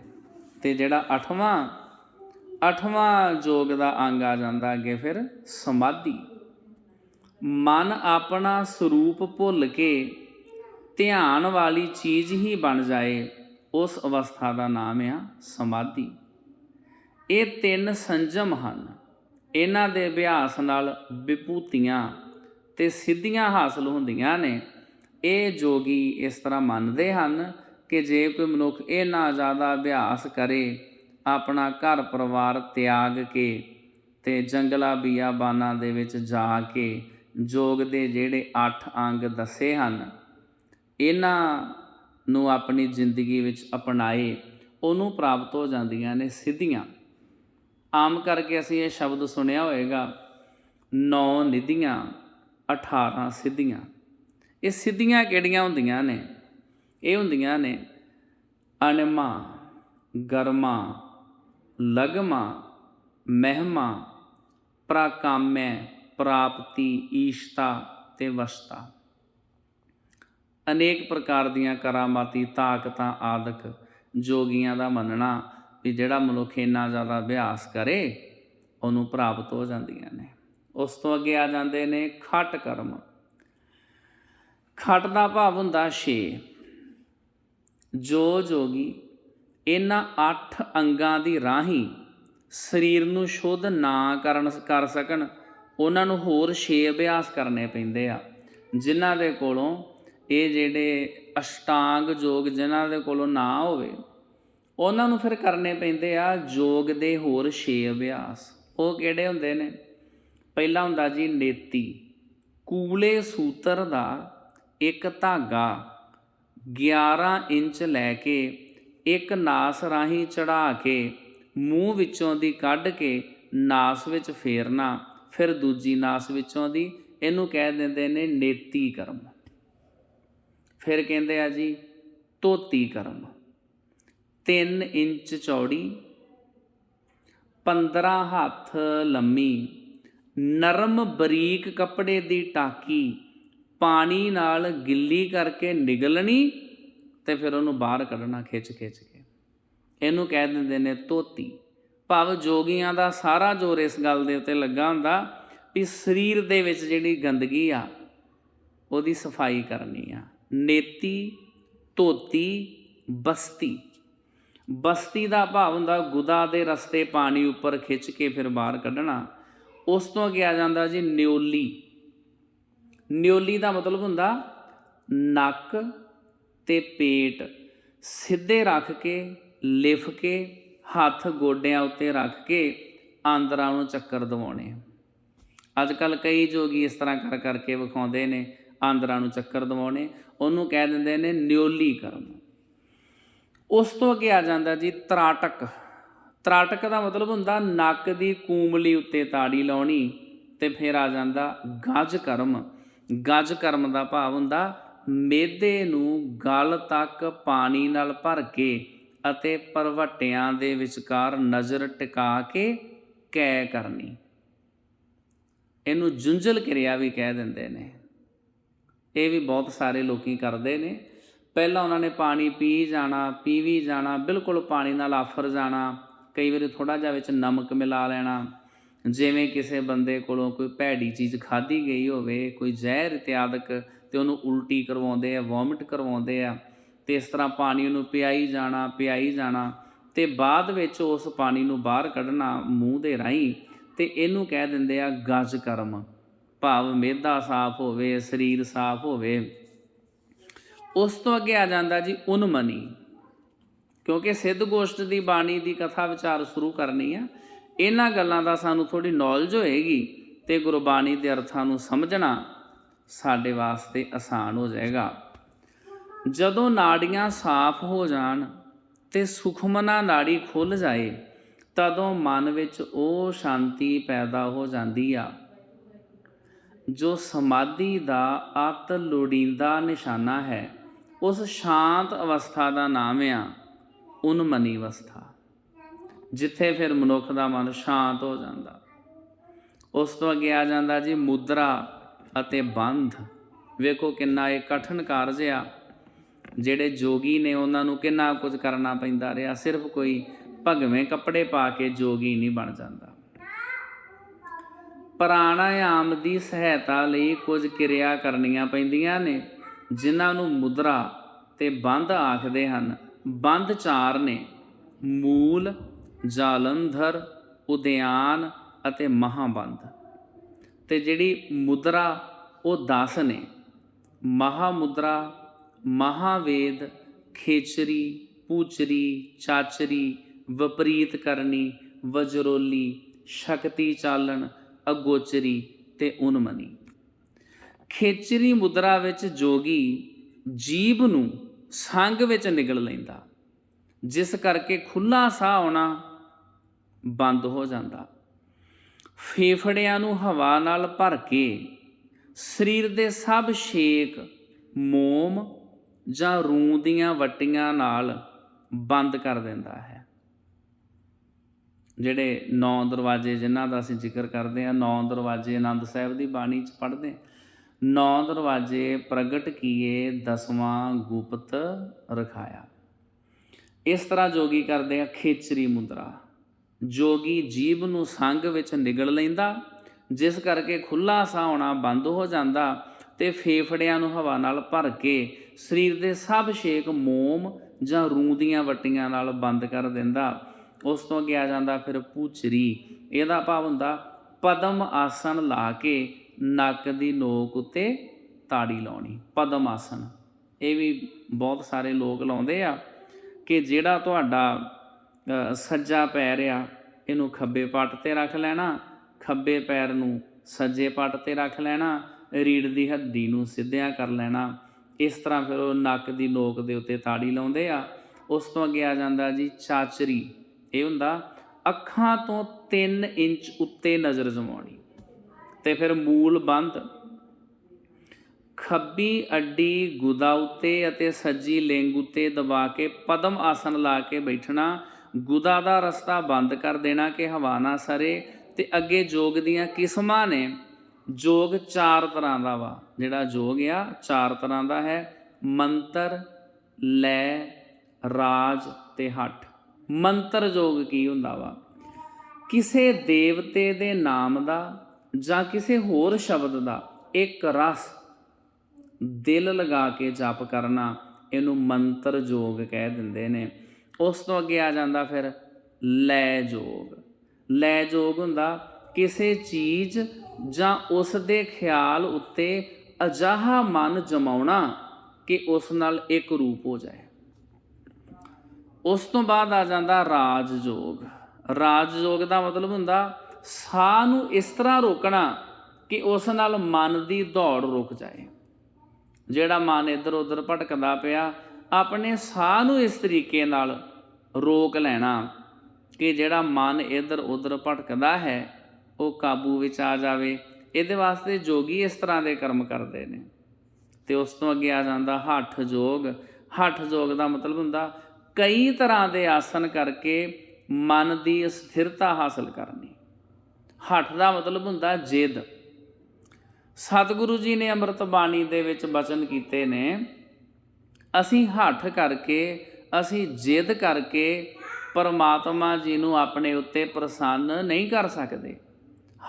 ਤੇ ਜਿਹੜਾ ਅੱਠਵਾਂ ਅੱਠਵਾਂ ਯੋਗ ਦਾ ਅੰਗ ਆ ਜਾਂਦਾ ਅੱਗੇ ਫਿਰ ਸਮਾਧੀ। ਮਨ ਆਪਣਾ ਸਰੂਪ ਭੁੱਲ ਕੇ ਧਿਆਨ ਵਾਲੀ ਚੀਜ਼ ਹੀ ਬਣ ਜਾਏ, ਉਸ ਅਵਸਥਾ ਦਾ ਨਾਮ ਆ ਸਮਾਧੀ। ਇਹ ਤਿੰਨ ਸੰਜਮ ਹਨ। ਇਹਨਾਂ ਦੇ ਅਭਿਆਸ ਨਾਲ ਵਿਭੂਤੀਆਂ ਤੇ ਸਿੱਧੀਆਂ ਹਾਸਲ ਹੁੰਦੀਆਂ ਨੇ। ਇਹ ਜੋਗੀ ਇਸ ਤਰ੍ਹਾਂ ਮੰਨਦੇ ਹਨ ਕਿ ਜੇ ਕੋਈ ਮਨੁੱਖ ਇਹਨਾਂ ਜ਼ਿਆਦਾ ਅਭਿਆਸ ਕਰੇ, ਆਪਣਾ ਘਰ ਪਰਿਵਾਰ ਤਿਆਗ ਕੇ ਤੇ ਜੰਗਲਾ ਬੀਆਬਾਨਾਂ ਦੇ ਵਿੱਚ ਜਾ ਕੇ ਯੋਗ ਦੇ ਜਿਹੜੇ 8 ਅੰਗ ਦੱਸੇ ਹਨ, ਇਹਨਾਂ ਨੂੰ ਆਪਣੀ ਜ਼ਿੰਦਗੀ ਵਿੱਚ ਅਪਣਾਏ, ਉਹਨੂੰ ਪ੍ਰਾਪਤ ਹੋ ਜਾਂਦੀਆਂ ਨੇ ਸਿੱਧੀਆਂ। ਆਮ ਕਰਕੇ ਅਸੀਂ ਇਹ ਸ਼ਬਦ ਸੁਣਿਆ ਹੋਵੇਗਾ ਨੌ ਨਿਧੀਆਂ 18 ਸਿੱਧੀਆਂ। ਇਹ ਸਿੱਧੀਆਂ ਕਿਹੜੀਆਂ ਹੁੰਦੀਆਂ ਨੇ? ਇਹ ਹੁੰਦੀਆਂ ਨੇ ਅਨਮਾ ਗਰਮਾ, ਲਗਮਾ, ਮਹਿਮਾ, ਪ੍ਰਾਕਾਮੈ, ਪ੍ਰਾਪਤੀ, ਈਸ਼ਤਾ ਤੇ ਵਸਤਾ। ਅਨੇਕ ਪ੍ਰਕਾਰ ਦੀਆਂ ਕਰਾਮਾਤੀ ਤਾਕਤਾਂ ਆਦਿਕ ਜੋਗੀਆਂ ਦਾ ਮੰਨਣਾ ਵੀ ਜਿਹੜਾ ਮਨੁੱਖ ਇੰਨਾ ਜ਼ਿਆਦਾ ਅਭਿਆਸ ਕਰੇ, ਉਹਨੂੰ ਪ੍ਰਾਪਤ ਹੋ ਜਾਂਦੀਆਂ ਨੇ। ਉਸ ਤੋਂ ਅੱਗੇ ਆ ਜਾਂਦੇ ਨੇ ਖਟ ਕਰਮ। ਖਟ ਦਾ ਭਾਵ ਹੁੰਦਾ ਛੇ। ਜੋ ਜੋਗੀ ਇਹਨਾਂ ਅੱਠ ਅੰਗਾਂ ਦੀ ਰਾਹੀਂ ਸਰੀਰ ਨੂੰ ਸ਼ੁੱਧ ਨਾ ਕਰਨ ਕਰ ਸਕਣ, ਉਹਨਾਂ ਨੂੰ ਹੋਰ ਛੇ ਅਭਿਆਸ ਕਰਨੇ ਪੈਂਦੇ ਆ। ਜਿਨ੍ਹਾਂ ਦੇ ਕੋਲੋਂ ਇਹ ਜਿਹੜੇ ਅਸ਼ਟਾਂਗ ਯੋਗ ਜਿਨ੍ਹਾਂ ਦੇ ਕੋਲੋਂ ਨਾ ਹੋਵੇ, ਉਹਨਾਂ ਨੂੰ ਫਿਰ ਕਰਨੇ ਪੈਂਦੇ ਆ ਯੋਗ ਦੇ ਹੋਰ ਛੇ ਅਭਿਆਸ। ਉਹ ਕਿਹੜੇ ਹੁੰਦੇ ਨੇ? ਪਹਿਲਾ ਹੁੰਦਾ ਜੀ ਨੇਤੀ। ਕੂਲੇ ਸੂਤਰ ਦਾ ਇੱਕ ਧਾਗਾ 11 ਇੰਚ ਲੈ ਕੇ ਇੱਕ ਨਾਸ ਰਾਹੀਂ ਚੜਾ ਕੇ ਮੂੰਹ ਵਿੱਚੋਂ ਦੀ ਕੱਢ ਕੇ ਨਾਸ ਵਿੱਚ ਫੇਰਨਾ, ਫਿਰ ਦੂਜੀ ਨਾਸ ਵਿੱਚੋਂ ਦੀ, ਇਹਨੂੰ ਕਹਿ ਦਿੰਦੇ ਨੇ ਨੇਤੀ ਕਰਮ। ਫਿਰ ਕਹਿੰਦੇ ਆ ਜੀ, ਧੋਤੀ ਕਰਮ। 3 ਇੰਚ ਚੌੜੀ 15 ਹੱਥ ਲੰਮੀ, ਨਰਮ ਬਰੀਕ ਕੱਪੜੇ ਦੀ ਟਾਕੀ ਪਾਣੀ ਨਾਲ ਗਿੱਲੀ ਕਰਕੇ ਨਿਗਲਣੀ ਤੇ ਫਿਰ ਉਹਨੂੰ ਬਾਹਰ ਕੱਢਣਾ ਖਿੱਚ ਖਿੱਚ ਕੇ। ਇਹਨੂੰ ਕਹਿ ਦਿੰਦੇ ਨੇ ਧੋਤੀ। ਭਾਵ ਜੋਗੀਆਂ ਦਾ ਸਾਰਾ ਜ਼ੋਰ ਇਸ ਗੱਲ ਦੇ ਉੱਤੇ ਲੱਗਾ ਹੁੰਦਾ ਵੀ ਸਰੀਰ ਦੇ ਵਿੱਚ ਜਿਹੜੀ ਗੰਦਗੀ ਆ, ਉਹਦੀ ਸਫ਼ਾਈ ਕਰਨੀ ਆ। ਨੇਤੀ, ਧੋਤੀ, ਬਸਤੀ। ਬਸਤੀ ਦਾ ਭਾਵ ਹੁੰਦਾ ਗੁਦਾ ਦੇ ਰਸਤੇ ਪਾਣੀ ਉੱਪਰ ਖਿੱਚ ਕੇ ਫਿਰ ਬਾਹਰ ਕੱਢਣਾ। ਉਸ ਤੋਂ ਅੱਗੇ ਆ ਜਾਂਦਾ ਜੀ ਨਿਓਲੀ ਨਿਓਲੀ ਦਾ ਮਤਲਬ ਹੁੰਦਾ ਨੱਕ ਤੇ ਪੇਟ। ਸਿੱਧੇ ਰੱਖ ਕੇ, ਲਿਫ ਕੇ, ਹੱਥ ਗੋਡਿਆਂ ਉੱਤੇ ਰੱਖ ਕੇ ਆਂਦਰਾਂ ਨੂੰ ਚੱਕਰ ਦਿਵਾਉਣੇ। ਅੱਜ ਕੱਲ ਕਈ ਜੋਗੀ ਇਸ ਤਰ੍ਹਾਂ ਕਰ ਕਰਕੇ ਵਿਖਾਉਂਦੇ ਨੇ, ਆਂਦਰਾਂ ਨੂੰ ਚੱਕਰ ਦਿਵਾਉਣੇ। ਉਹਨੂੰ ਕਹਿ ਦਿੰਦੇ ਨੇ ਨਿਓਲੀ ਕਰਮ ਉਸ ਤੋਂ ਅੱਗੇ ਆ ਜਾਂਦਾ ਜੀ ਤਰਾਟਕ। ਤਰਾਟਕ ਦਾ ਮਤਲਬ ਹੁੰਦਾ ਨੱਕ ਦੀ ਕੂਮਲੀ ਉੱਤੇ ਤਾੜੀ ਲਾਉਣੀ ਤੇ ਫਿਰ ਆ ਜਾਂਦਾ ਗਜ ਕਰਮ ਗੱਜ ਕਰਮ ਦਾ ਭਾਵ ਹੁੰਦਾ, ਮੇਦੇ ਨੂੰ ਗਲ ਤੱਕ ਪਾਣੀ ਨਾਲ ਭਰ ਕੇ ਅਤੇ ਪਰਵਟਿਆਂ ਦੇ ਵਿਚਕਾਰ ਨਜ਼ਰ ਟਿਕਾ ਕੇ ਕੈ ਕਰਨੀ। ਇਹਨੂੰ ਜੁੰਝਲ ਕਿਰਿਆ ਵੀ ਕਹਿ ਦਿੰਦੇ ਨੇ। ਇਹ ਵੀ ਬਹੁਤ ਸਾਰੇ ਲੋਕੀ ਕਰਦੇ ਨੇ। ਪਹਿਲਾਂ ਉਹਨਾਂ ਨੇ ਪਾਣੀ ਪੀ ਜਾਣਾ ਪੀ ਵੀ ਜਾਣਾ, ਬਿਲਕੁਲ ਪਾਣੀ ਨਾਲ ਆਫਰ ਜਾਣਾ, ਕਈ ਵਾਰੀ ਥੋੜਾ ਜਿਹਾ ਵਿੱਚ ਨਮਕ ਮਿਲਾ ਲੈਣਾ ਜਿਵੇਂ ਕਿਸੇ ਬੰਦੇ ਕੋਲੋਂ ਕੋਈ ਭੈੜੀ ਚੀਜ਼ ਖਾਧੀ ਗਈ ਹੋਵੇ, ਕੋਈ ਜ਼ਹਿਰ ਇਤਿਆਦਕ ਤੇ ਉਹਨੂੰ ਉਲਟੀ ਕਰਵਾਉਂਦੇ ਆ ਵੋਮਿਟ ਕਰਵਾਉਂਦੇ ਆ, ਤੇ ਇਸ ਤਰ੍ਹਾਂ ਪਾਣੀ ਨੂੰ ਪਿਆਈ ਜਾਣਾ ਪਿਆਈ ਜਾਣਾ, ਤੇ ਬਾਅਦ ਵਿੱਚ ਉਸ ਪਾਣੀ ਨੂੰ ਬਾਹਰ ਕੱਢਣਾ ਮੂੰਹ ਦੇ ਰਾਹੀਂ, ਤੇ ਇਹਨੂੰ ਕਹਿ ਦਿੰਦੇ ਆ ਗਜ ਕਰਮ। ਭਾਵ ਮੇਦਾ ਸਾਫ਼ ਹੋਵੇ, ਸਰੀਰ ਸਾਫ਼ ਹੋਵੇ। ਉਸ ਤੋਂ ਅੱਗੇ ਆ ਜਾਂਦਾ ਜੀ ਉਨਮਨੀ। ਕਿਉਂਕਿ ਸਿੱਧ ਗੋਸ਼ਟ ਦੀ ਬਾਣੀ ਦੀ ਕਥਾ ਵਿਚਾਰ ਸ਼ੁਰੂ ਕਰਨੀ ਆ ਇਹਨਾਂ ਗੱਲਾਂ ਦਾ ਸਾਨੂੰ ਥੋੜੀ ਨੌਲੇਜ ਹੋਏਗੀ ਤੇ ਗੁਰਬਾਣੀ ਦੇ ਅਰਥਾਂ ਨੂੰ ਸਮਝਣਾ ਸਾਡੇ ਵਾਸਤੇ ਆਸਾਨ ਹੋ ਜਾਏਗਾ। ਜਦੋਂ ਨਾੜੀਆਂ ਸਾਫ਼ ਹੋ ਜਾਣ ਤੇ ਸੁਖਮਨਾ ਨਾੜੀ ਖੁੱਲ ਜਾਏ, ਤਦੋਂ ਮਨ ਵਿੱਚ ਉਹ ਸ਼ਾਂਤੀ ਪੈਦਾ ਹੋ ਜਾਂਦੀ ਆ, ਜੋ ਸਮਾਧੀ ਦਾ ਅਤ ਲੋੜੀਂਦਾ ਨਿਸ਼ਾਨਾ ਹੈ। ਉਸ ਸ਼ਾਂਤ ਅਵਸਥਾ ਦਾ ਨਾਮ ਆ ਉਨਮਨੀ ਅਵਸਥਾ। ਜਿੱਥੇ ਫਿਰ ਮਨੁੱਖ ਦਾ ਮਨ ਸ਼ਾਂਤ ਹੋ ਜਾਂਦਾ। ਉਸ ਤੋਂ ਅੱਗੇ ਆ ਜਾਂਦਾ ਜੀ ਮੁਦਰਾ ਅਤੇ ਬੰਧ। ਵੇਖੋ ਕਿੰਨਾ ਇਹ ਕਠਿਨ ਕਾਰਜ ਆ, ਜਿਹੜੇ ਜੋਗੀ ਨੇ ਉਹਨਾਂ ਨੂੰ ਕਿੰਨਾ ਕੁਝ ਕਰਨਾ ਪੈਂਦਾ ਰਿਹਾ। ਸਿਰਫ ਕੋਈ ਭਗਵੇਂ ਕੱਪੜੇ ਪਾ ਕੇ ਜੋਗੀ ਨਹੀਂ ਬਣ ਜਾਂਦਾ। ਪ੍ਰਾਣਾਯਾਮ ਦੀ ਸਹਾਇਤਾ ਲਈ ਕੁਝ ਕਿਰਿਆ ਕਰਨੀਆਂ ਪੈਂਦੀਆਂ ਨੇ, ਜਿਨ੍ਹਾਂ ਨੂੰ ਮੁਦਰਾ ਤੇ ਬੰਧ ਆਖਦੇ ਹਨ। ਬੰਦ ਚਾਰ ਨੇ, ਮੂਲ ਜਾਲੰਧਰ, ਉਦਿਆਨ ਅਤੇ ਮਹਾਬੰਧ। ਤੇ ਜਿਹੜੀ ਮੁਦਰਾ ਉਹ 10 ਨੇ। ਮਹਾਮੁਦਰਾ, ਮਹਾਵੇਦ, ਖੇਚਰੀ, ਪੂਚਰੀ, ਚਾਚਰੀ, ਵਿਪਰੀਤ ਕਰਨੀ, ਵਜਰੋਲੀ, ਸ਼ਕਤੀ ਚਾਲਣ, ਅਗੋਚਰੀ ਤੇ ਉਨਮਨੀ। ਖੇਚਰੀ ਮੁਦਰਾ ਵਿੱਚ ਜੋਗੀ ਜੀਬ ਨੂੰ ਸੰਗ ਵਿੱਚ ਨਿਗਲ ਲੈਂਦਾ। ਜਿਸ ਕਰਕੇ ਖੁੱਲਾ ਸਾਹ ਆਉਣਾ ਬੰਦ ਹੋ ਜਾਂਦਾ। ਫੇਫੜਿਆਂ ਨੂੰ ਹਵਾ ਨਾਲ ਭਰ ਕੇ ਸਰੀਰ ਦੇ ਸਭ ਛੇਕ, ਮੋਮ ਜਾਂ ਰੂੰ ਦੀਆਂ ਵਟੀਆਂ ਨਾਲ ਬੰਦ ਕਰ ਦਿੰਦਾ ਹੈ। ਜਿਹੜੇ ਨੌ ਦਰਵਾਜ਼ੇ ਜਿਨ੍ਹਾਂ ਦਾ ਅਸੀਂ ਜ਼ਿਕਰ ਕਰਦੇ ਹਾਂ, ਨੌ ਦਰਵਾਜ਼ੇ ਆਨੰਦ ਸਾਹਿਬ ਦੀ ਬਾਣੀ 'ਚ ਪੜ੍ਹਦੇ ਹਾਂ। ਨੌ ਦਰਵਾਜ਼ੇ ਪ੍ਰਗਟ ਕੀਏ, ਦਸਵਾਂ ਗੁਪਤ ਰਖਾਇਆ। ਇਸ ਤਰ੍ਹਾਂ ਜੋਗੀ ਕਰਦੇ ਆ ਖੇਚਰੀ ਮੁੰਦਰਾ। ਜੋਗੀ ਜੀਵ ਨੂੰ ਸੰਗ ਵਿੱਚ ਨਿਗਲ ਲੈਂਦਾ, ਜਿਸ ਕਰਕੇ ਖੁੱਲਾ ਸਾਹ ਆਉਣਾ ਬੰਦ ਹੋ ਜਾਂਦਾ ਤੇ ਫੇਫੜਿਆਂ ਨੂੰ ਹਵਾ ਨਾਲ ਭਰ ਕੇ ਸਰੀਰ ਦੇ ਸਭ ਛੇਕ ਮੋਮ ਜਾਂ ਰੂੰ ਦੀਆਂ ਵਟੀਆਂ ਨਾਲ ਬੰਦ ਕਰ ਦਿੰਦਾ। ਉਸ ਤੋਂ ਅੱਗੇ ਆ ਜਾਂਦਾ ਫਿਰ ਪੂਚਰੀ। ਇਹਦਾ ਭਾਵ ਹੁੰਦਾ ਪਦਮ ਆਸਣ ਲਾ ਕੇ ਨੱਕ ਦੀ ਨੋਕ ਉੱਤੇ ਤਾੜੀ ਲਾਉਣੀ। ਪਦਮ ਆਸਣ। ਇਹ ਵੀ ਬਹੁਤ ਸਾਰੇ ਲੋਕ ਲਾਉਂਦੇ ਆ ਕਿ ਜਿਹੜਾ ਤੁਹਾਡਾ ਸੱਜਾ ਪੈਰ ਆ ਇਹਨੂੰ ਖੱਬੇ ਪੱਟ ਤੇ ਰੱਖ ਲੈਣਾ, ਖੱਬੇ ਪੈਰ ਨੂੰ ਸੱਜੇ ਪੱਟ ਤੇ ਰੱਖ ਲੈਣਾ ਰੀੜ ਦੀ ਹੱਡੀ ਨੂੰ ਸਿੱਧਿਆਂ ਕਰ ਲੈਣਾ। ਇਸ ਤਰ੍ਹਾਂ ਫਿਰ ਉਹ ਨੱਕ ਦੀ ਨੋਕ ਦੇ ਉੱਤੇ ਤਾੜੀ ਲਾਉਂਦੇ ਆ। ਉਸ ਤੋਂ ਅੱਗੇ ਆ ਜਾਂਦਾ ਜੀ ਚਾਚਰੀ। ਇਹ ਹੁੰਦਾ, ਅੱਖਾਂ ਤੋਂ 3 ਇੰਚ ਉੱਤੇ ਨਜ਼ਰ ਜਮਾਉਣੀ। ਤੇ ਫਿਰ ਮੂਲ ਬੰਦ। ਖੱਬੀ ਅੱਡੀ ਗੁਦਾ ਉੱਤੇ ਅਤੇ ਸੱਜੀ ਲਿੰਗ ਉੱਤੇ ਦਬਾ ਕੇ ਪਦਮ ਆਸਨ ਲਾ ਕੇ ਬੈਠਣਾ। ਗੁਦਾ ਦਾ ਰਸਤਾ ਬੰਦ ਕਰ ਦੇਣਾ ਕਿ ਹਵਾ ਨਾ ਸਰੇ ਤੇ ਅੱਗੇ ਜੋਗ ਦੀਆਂ ਕਿਸਮਾਂ ਨੇ। ਜੋਗ ਚਾਰ ਤਰ੍ਹਾਂ ਦਾ ਵਾ। ਜਿਹੜਾ ਜੋਗ ਆ, ਚਾਰ ਤਰ੍ਹਾਂ ਦਾ ਹੈ। ਮੰਤਰ, ਲੈ, ਰਾਜ ਤੇ ਹੱਠ। ਮੰਤਰ ਜੋਗ ਕੀ ਹੁੰਦਾ ਵਾ? ਕਿਸੇ ਦੇਵਤੇ ਦੇ ਨਾਮ ਦਾ ਜਾਂ ਕਿਸੇ ਹੋਰ ਸ਼ਬਦ ਦਾ ਇੱਕ ਰਸ ਦਿਲ ਲਗਾ ਕੇ ਜਪ ਕਰਨਾ, ਇਹਨੂੰ ਮੰਤਰ ਜੋਗ ਕਹਿ ਦਿੰਦੇ ਨੇ। ਉਸ ਤੋਂ ਅੱਗੇ ਆ ਜਾਂਦਾ ਫਿਰ ਲੈ ਜੋਗ। ਲੈ ਜੋਗ ਹੁੰਦਾ ਕਿਸੇ ਚੀਜ਼ ਜਾਂ ਉਸ ਦੇ ਖਿਆਲ ਉੱਤੇ ਅਜਾਹਾ ਮਨ ਜਮਾਉਣਾ ਕਿ ਉਸ ਨਾਲ ਇੱਕ ਰੂਪ ਹੋ ਜਾਏ। ਉਸ ਤੋਂ ਬਾਅਦ ਆ ਜਾਂਦਾ ਰਾਜ ਜੋਗ। ਰਾਜ ਜੋਗ ਦਾ ਮਤਲਬ ਹੁੰਦਾ ਸਾਹ ਨੂੰ ਇਸ ਤਰ੍ਹਾਂ ਰੋਕਣਾ ਕਿ ਉਸ ਨਾਲ ਮਨ ਦੀ ਦੌੜ ਰੁਕ ਜਾਏ। ਜਿਹੜਾ ਮਨ ਇੱਧਰ ਉੱਧਰ ਭਟਕਦਾ ਪਿਆ ਆਪਣੇ ਸਾਹ ਨੂੰ ਇਸ ਤਰੀਕੇ ਨਾਲ ਰੋਕ ਲੈਣਾ ਕਿ ਜਿਹੜਾ ਮਨ ਇੱਧਰ ਉੱਧਰ ਭਟਕਦਾ ਹੈ, ਉਹ ਕਾਬੂ ਵਿੱਚ ਆ ਜਾਵੇ। ਇਹਦੇ ਵਾਸਤੇ ਜੋਗੀ ਇਸ ਤਰ੍ਹਾਂ ਦੇ ਕਰਮ ਕਰਦੇ ਨੇ। ਤੇ ਉਸ ਤੋਂ ਅੱਗੇ ਆ ਜਾਂਦਾ ਹੱਠ ਜੋਗ। ਹੱਠ ਜੋਗ ਦਾ ਮਤਲਬ ਹੁੰਦਾ ਕਈ ਤਰ੍ਹਾਂ ਦੇ ਆਸਨ ਕਰਕੇ ਮਨ ਦੀ ਸਥਿਰਤਾ ਹਾਸਲ ਕਰਨੀ। ਹੱਠ ਦਾ ਮਤਲਬ ਹੁੰਦਾ ਜਿੱਦ। ਸਤਿਗੁਰੂ ਜੀ ਨੇ ਅੰਮ੍ਰਿਤ ਬਾਣੀ ਦੇ ਵਿੱਚ ਬਚਨ ਕੀਤੇ ਨੇ ਅਸੀਂ ਹੱਠ ਕਰਕੇ, ਅਸੀਂ ਜਿੱਦ ਕਰਕੇ ਪਰਮਾਤਮਾ ਜੀ ਨੂੰ ਆਪਣੇ ਉੱਤੇ ਪ੍ਰਸੰਨ ਨਹੀਂ ਕਰ ਸਕਦੇ।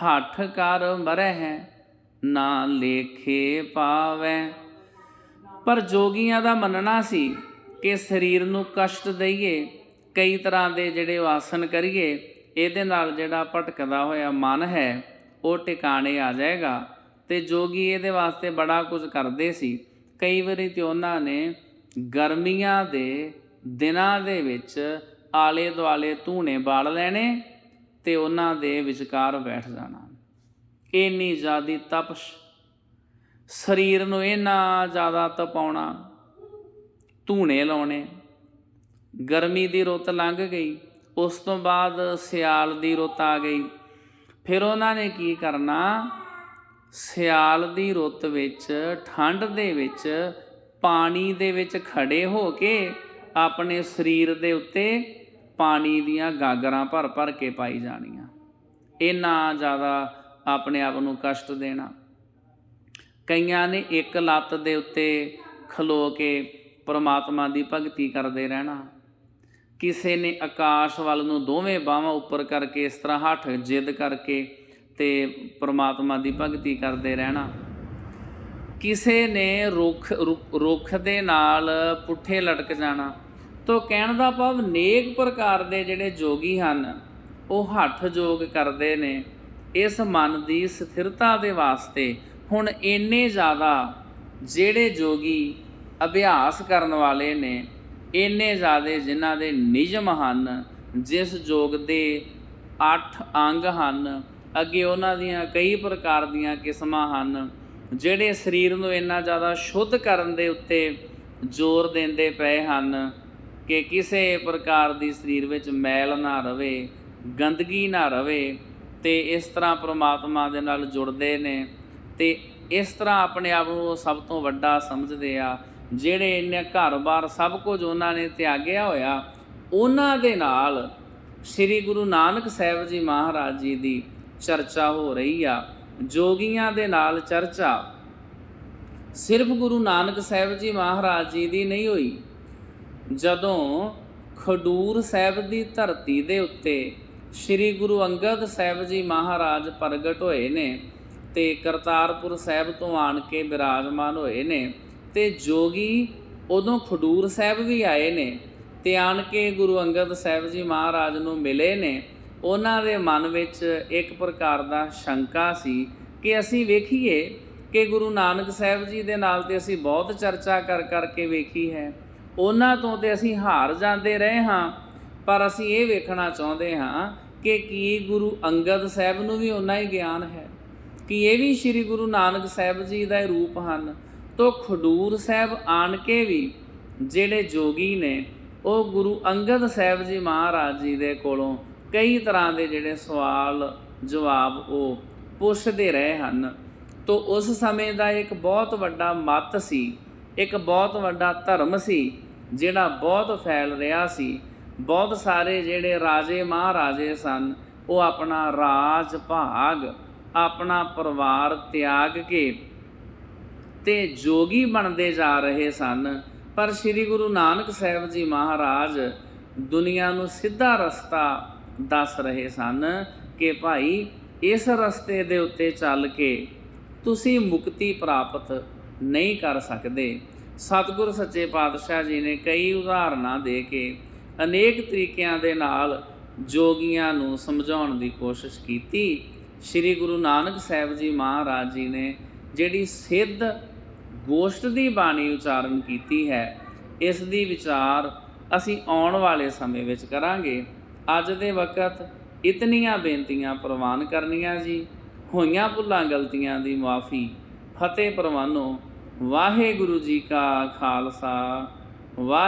ਹੱਠ ਕਰ ਮਰੈ ਹੈ, ਨਾ ਲੇਖੇ ਪਾਵੈ ਪਰ ਜੋਗੀਆਂ ਦਾ ਮੰਨਣਾ ਸੀ ਕਿ ਸਰੀਰ ਨੂੰ ਕਸ਼ਟ ਦਈਏ, ਕਈ ਤਰ੍ਹਾਂ ਦੇ ਜਿਹੜੇ ਆਸਨ ਕਰੀਏ, ਇਹਦੇ ਨਾਲ ਜਿਹੜਾ ਭਟਕਦਾ ਹੋਇਆ ਮਨ ਹੈ, ਉਹ ਟਿਕਾਣੇ ਆ ਜਾਏਗਾ। ਤੇ ਜੋਗੀ ਇਹਦੇ ਵਾਸਤੇ ਬੜਾ ਕੁਝ ਕਰਦੇ ਸੀ। ਕਈ ਵਾਰੀ ਤੇ ਉਹਨਾਂ ਨੇ ਗਰਮੀਆਂ ਦੇ ਦਿਨਾਂ ਦੇ ਵਿੱਚ ਆਲੇ ਦੁਆਲੇ ਧੂਣੇ ਬਾਲ ਲੈਣੇ ਤੇ ਉਹਨਾਂ ਦੇ ਵਿਚਕਾਰ ਬੈਠ ਜਾਣਾ। ਇੰਨੀ ਜ਼ਿਆਦੀ ਤਪਸ਼। ਸਰੀਰ ਨੂੰ ਇੰਨਾ ਜ਼ਿਆਦਾ ਤਪਾਉਣਾ। ਧੂਣੇ ਲਾਉਣੇ। ਗਰਮੀ ਦੀ ਰੁੱਤ ਲੰਘ ਗਈ। ਉਸ ਤੋਂ ਬਾਅਦ ਸਿਆਲ ਦੀ ਰੁੱਤ ਆ ਗਈ। ਫਿਰ ਉਹਨਾਂ ਨੇ ਕੀ ਕਰਨਾ? ਸਿਆਲ ਦੀ ਰੁੱਤ ਵਿੱਚ, ਠੰਡ ਦੇ ਵਿੱਚ ਪਾਣੀ ਦੇ ਵਿੱਚ ਖੜੇ ਹੋ ਕੇ ਆਪਣੇ ਸਰੀਰ ਦੇ ਉੱਤੇ ਪਾਣੀ ਦੀਆਂ ਗਾਗਰਾਂ ਭਰ ਭਰ ਕੇ ਪਾਈ ਜਾਣੀਆਂ। ਇਹ ਨਾ ਜ਼ਿਆਦਾ ਆਪਣੇ ਆਪ ਨੂੰ ਕਸ਼ਟ ਦੇਣਾ। ਕਈਆਂ ਨੇ ਇੱਕ ਲੱਤ ਦੇ ਉੱਤੇ ਖਲੋ ਕੇ ਪਰਮਾਤਮਾ ਦੀ ਭਗਤੀ ਕਰਦੇ ਰਹਿਣਾ। ਕਿਸੇ ਨੇ ਆਕਾਸ਼ ਵੱਲ ਨੂੰ ਦੋਵੇਂ ਬਾਹਾਂ ਉੱਪਰ ਕਰਕੇ ਇਸ ਤਰ੍ਹਾਂ ਹੱਠ ਜਿੱਦ ਕਰਕੇ ਤੇ ਪਰਮਾਤਮਾ ਦੀ ਭਗਤੀ ਕਰਦੇ ਰਹਿਣਾ। ਕਿਸੇ ਨੇ ਰੁੱਖ, ਰੁੱਖ- ਰੁੱਖ ਦੇ ਨਾਲ ਪੁੱਠੇ ਲਟਕ ਜਾਣਾ, ਤੋ ਕਹਿਣ ਦਾ ਭਾਵ ਨੇਕ ਪ੍ਰਕਾਰ ਦੇ ਜਿਹੜੇ ਜੋਗੀ ਹਨ, ਉਹ ਹੱਠ ਜੋਗ ਕਰਦੇ ਨੇ। ਇਸ ਮਨ ਦੀ ਸਥਿਰਤਾ ਦੇ ਵਾਸਤੇ ਹੁਣ ਇੰਨੇ ਜ਼ਿਆਦਾ ਜਿਹੜੇ ਜੋਗੀ ਅਭਿਆਸ ਕਰਨ ਵਾਲੇ ਨੇ, ਇੰਨੇ ਜ਼ਿਆਦੇ ਜਿਨ੍ਹਾਂ ਦੇ ਨਿਯਮ ਹਨ, ਜਿਸ ਜੋਗ ਦੇ 8 ਅੰਗ ਹਨ, ਅੱਗੇ ਉਹਨਾਂ ਦੀਆਂ ਕਈ ਪ੍ਰਕਾਰ ਦੀਆਂ ਕਿਸਮਾਂ ਹਨ ਜਿਹੜੇ ਸਰੀਰ ਨੂੰ ਇੰਨਾ ਜ਼ਿਆਦਾ ਸ਼ੁੱਧ ਕਰਨ ਦੇ ਉੱਤੇ ਜ਼ੋਰ ਦਿੰਦੇ ਪਏ ਹਨ ਕਿ ਕਿਸੇ ਪ੍ਰਕਾਰ ਦੀ ਸਰੀਰ ਵਿੱਚ ਮੈਲ ਨਾ ਰਵੇ, ਗੰਦਗੀ ਨਾ ਰਵੇ ਤੇ ਇਸ ਤਰ੍ਹਾਂ ਪ੍ਰਮਾਤਮਾ ਦੇ ਨਾਲ ਜੁੜਦੇ ਨੇ ਤੇ ਇਸ ਤਰ੍ਹਾਂ ਆਪਣੇ ਆਪ ਨੂੰ ਉਹ ਸਭ ਤੋਂ ਵੱਡਾ ਸਮਝਦੇ ਆ, ਜਿਹੜੇ ਇੰਨੇ ਘਰ-ਬਾਰ ਸਭ ਕੁਝ ਉਹਨਾਂ ਨੇ ਤਿਆਗਿਆ ਹੋਇਆ, ਉਹਨਾਂ ਦੇ ਨਾਲ ਸ੍ਰੀ ਗੁਰੂ ਨਾਨਕ ਸਾਹਿਬ ਜੀ ਮਹਾਰਾਜ ਜੀ ਦੀ ਚਰਚਾ ਹੋ ਰਹੀ ਆ। ਜੋਗੀਆਂ ਦੇ ਨਾਲ ਚਰਚਾ। ਸਿਰਫ ਗੁਰੂ ਨਾਨਕ ਸਾਹਿਬ ਜੀ ਮਹਾਰਾਜ ਜੀ ਦੀ ਨਹੀਂ ਹੋਈ। ਜਦੋਂ ਖਡੂਰ ਸਾਹਿਬ ਦੀ ਧਰਤੀ ਦੇ ਉੱਤੇ ਸ੍ਰੀ ਗੁਰੂ ਅੰਗਦ ਸਾਹਿਬ ਜੀ ਮਹਾਰਾਜ ਪ੍ਰਗਟ ਹੋਏ ਨੇ ਤੇ ਕਰਤਾਰਪੁਰ ਸਾਹਿਬ ਤੋਂ ਆਣ ਕੇ ਬਿਰਾਜਮਾਨ ਹੋਏ ਨੇ ਤੇ ਜੋਗੀ ਉਦੋਂ ਖਡੂਰ ਸਾਹਿਬ ਵੀ ਆਏ ਨੇ ਤੇ ਆਣ ਕੇ ਗੁਰੂ ਅੰਗਦ ਸਾਹਿਬ ਜੀ ਮਹਾਰਾਜ ਨੂੰ ਮਿਲੇ ਨੇ ਉਹਨਾਂ ਦੇ ਮਨ ਵਿੱਚ ਇੱਕ ਪ੍ਰਕਾਰ ਦਾ ਸ਼ੰਕਾ ਸੀ ਕਿ ਅਸੀਂ ਵੇਖੀਏ ਕਿ ਗੁਰੂ ਨਾਨਕ ਸਾਹਿਬ ਜੀ ਦੇ ਨਾਲ ਤੇ ਅਸੀਂ ਬਹੁਤ ਚਰਚਾ ਕਰ ਕਰਕੇ ਵੇਖੀ ਹੈ। ਉਹਨਾਂ ਤੋਂ ਤੇ ਅਸੀਂ ਹਾਰ ਜਾਂਦੇ ਰਹੇ ਹਾਂ, ਪਰ ਅਸੀਂ ਇਹ ਵੇਖਣਾ ਚਾਹੁੰਦੇ ਹਾਂ ਕਿ ਕੀ ਗੁਰੂ ਅੰਗਦ ਸਾਹਿਬ ਨੂੰ ਵੀ ਉਹਨਾਂ ਹੀ ਗਿਆਨ ਹੈ? ਕਿ ਇਹ ਵੀ ਸ੍ਰੀ ਗੁਰੂ ਨਾਨਕ ਸਾਹਿਬ ਜੀ ਦਾ ਹੀ ਰੂਪ ਹਨ? ਤੋ ਖਡੂਰ ਸਾਹਿਬ ਆਣ ਕੇ ਵੀ ਜਿਹੜੇ ਜੋਗੀ ਨੇ, ਉਹ ਗੁਰੂ ਅੰਗਦ ਸਾਹਿਬ ਜੀ ਮਹਾਰਾਜ ਜੀ ਦੇ ਕੋਲੋਂ ਕਈ ਤਰ੍ਹਾਂ ਦੇ ਜਿਹੜੇ ਸਵਾਲ, ਜਵਾਬ ਉਹ ਪੁੱਛਦੇ ਰਹੇ ਹਨ। ਤੋ ਉਸ ਸਮੇਂ ਦਾ ਇੱਕ ਬਹੁਤ ਵੱਡਾ ਮਤ ਸੀ, ਇੱਕ ਬਹੁਤ ਵੱਡਾ ਧਰਮ ਸੀ, ਜਿਹੜਾ ਬਹੁਤ ਫੈਲ ਰਿਹਾ ਸੀ। ਬਹੁਤ ਸਾਰੇ ਜਿਹੜੇ ਰਾਜੇ ਮਹਾਰਾਜੇ ਸਨ, ਉਹ ਆਪਣਾ ਰਾਜ ਭਾਗ, ਆਪਣਾ ਪਰਿਵਾਰ ਤਿਆਗ ਕੇ ਤੇ ਜੋਗੀ ਬਣਦੇ ਜਾ ਰਹੇ ਸਨ। ਪਰ ਸ੍ਰੀ ਗੁਰੂ ਨਾਨਕ ਸਾਹਿਬ ਜੀ ਮਹਾਰਾਜ ਦੁਨੀਆ ਨੂੰ ਸਿੱਧਾ ਰਸਤਾ ਦੱਸ ਰਹੇ ਸਨ ਕਿ ਭਾਈ, ਇਸ ਰਸਤੇ ਦੇ ਉੱਤੇ ਚੱਲ ਕੇ ਤੁਸੀਂ ਮੁਕਤੀ ਪ੍ਰਾਪਤ ਨਹੀਂ ਕਰ ਸਕਦੇ। ਸਤਿਗੁਰ ਸੱਚੇ ਪਾਤਸ਼ਾਹ ਜੀ ਨੇ ਕਈ ਉਦਾਹਰਨਾਂ ਦੇ ਕੇ ਅਨੇਕ ਤਰੀਕਿਆਂ ਦੇ ਨਾਲ ਜੋਗੀਆਂ ਨੂੰ ਸਮਝਾਉਣ ਦੀ ਕੋਸ਼ਿਸ਼ ਕੀਤੀ। ਸ੍ਰੀ ਗੁਰੂ ਨਾਨਕ ਸਾਹਿਬ ਜੀ ਮਹਾਰਾਜ ਜੀ ਨੇ ਜਿਹੜੀ ਸਿੱਧ ਗੋਸ਼ਟ ਦੀ ਬਾਣੀ ਉਚਾਰਨ ਕੀਤੀ ਹੈ, ਇਸ ਦੀ ਵਿਚਾਰ ਅਸੀਂ ਆਉਣ ਵਾਲੇ ਸਮੇਂ ਵਿੱਚ ਕਰਾਂਗੇ। ਅੱਜ ਦੇ ਵਕਤ ਇਤਨੀਆਂ ਬੇਨਤੀਆਂ ਪ੍ਰਵਾਨ ਕਰਨੀਆਂ ਜੀ, ਹੋਈਆਂ ਭੁੱਲਾਂ ਗਲਤੀਆਂ ਦੀ ਮਾਫੀ, ਫਤਿਹ ਪ੍ਰਵਾਨੋ, ਵਾਹਿਗੁਰੂ ਜੀ ਕਾ ਖਾਲਸਾ, ਵਾਹਿ